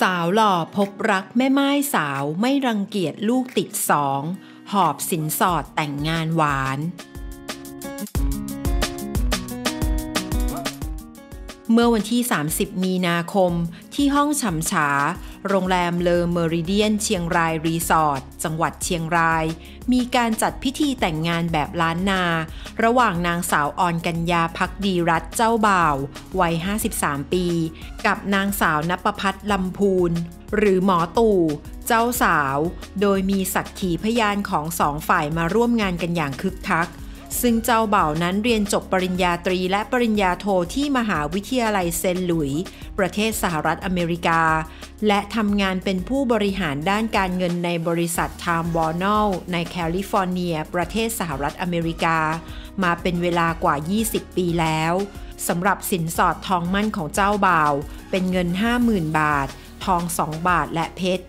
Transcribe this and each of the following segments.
สาวหล่อพบรักแม่ไม้สาวไม่รังเกียจลูกติดสอง หอบสินสอดแต่งงานหวาน เมื่อวันที่ 30 มีนาคม ที่ห้องฉ่ำฉา โรงแรมเลอเมริเดียนเชียงรายรีสอร์ทจังหวัดเชียงราย มีการจัดพิธีแต่งงานแบบล้านนา ระหว่างนางสาวออนกัญญาพักดีรัตเจ้าบ่าว วัย 53 ปี กับนางสาวนปพัฒน์ลำพูน หรือหมอตู่ เจ้าสาว โดยมีสักขีพยานของสองฝ่ายมาร่วมงานกันอย่างคึกคัก ซึ่งเจ้าเบ่านั้นเรียนจบปริญญาตรีและปริญญาโทที่มหาวิทยาลัยเซนต์หลุยส์ประเทศสหรัฐอเมริกา และทำงานเป็นผู้บริหารด้านการเงินในบริษัทไทม์วอร์นลในแคลิฟอร์เนีย ประเทศสหรัฐอเมริกา มาเป็นเวลากว่า 20 ปีแล้วสำหรับสินสอดทองมั่นของเจ้าบ่าว เป็นเงิน 50,000 บาท ทอง 2 บาทและเพชร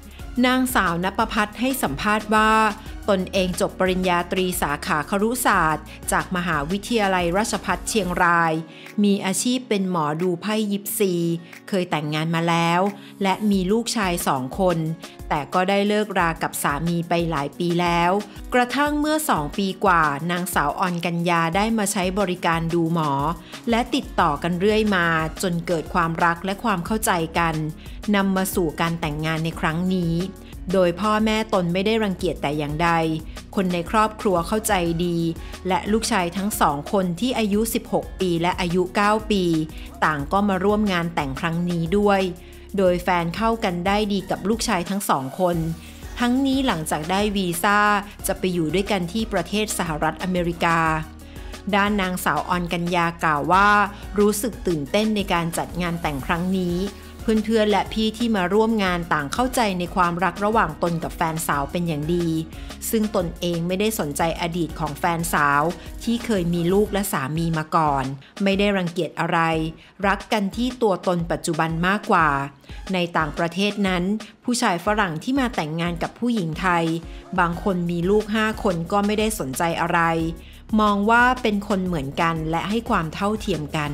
นางสาวนปพัฒน์ให้สัมภาษณ์ว่า ตนเองจบปริญญาตรีสาขาครุศาสตร์ จากมหาวิทยาลัยราชภัฏเชียงราย มีอาชีพเป็นหมอดูไพ่ยิปซี เคยแต่งงานมาแล้ว และมีลูกชายสองคน แต่ก็ได้เลิกรากับสามีไปหลายปีแล้ว กระทั่งเมื่อสองปีกว่านางสาวออนกัญญาได้มาใช้บริการดูหมอ และติดต่อกันเรื่อยมา จนเกิดความรักและความเข้าใจกันนำมาสู่การแต่งงานในครั้งนี้ โดยพ่อแม่ตนไม่ได้รังเกียจแต่อย่างใด คนในครอบครัวเข้าใจดี และลูกชายทั้งสองคนที่อายุ 16 ปีและอายุ 9 ปี ต่างก็มาร่วมงานแต่งครั้งนี้ด้วย โดยแฟนเข้ากันได้ดีกับลูกชายทั้งสองคน ทั้งนี้หลังจากได้วีซ่าจะไปอยู่ด้วยกันที่ประเทศสหรัฐอเมริกาด้านนางสาวออนกัญญากล่าวว่า รู้สึกตื่นเต้นในการจัดงานแต่งครั้งนี้ เพื่อนๆ และพี่ที่มาร่วมงานต่างเข้าใจในความรักระหว่างตนกับแฟนสาวเป็นอย่างดี ซึ่งตนเองไม่ได้สนใจอดีตของแฟนสาว ที่เคยมีลูกและสามีมาก่อน ไม่ได้รังเกียจอะไร รักกันที่ตัวตนปัจจุบันมากกว่า ในต่างประเทศนั้น ผู้ชายฝรั่งที่มาแต่งงานกับผู้หญิงไทย บางคนมีลูกห้าคนก็ไม่ได้สนใจอะไร มองว่าเป็นคนเหมือนกันและให้ความเท่าเทียมกัน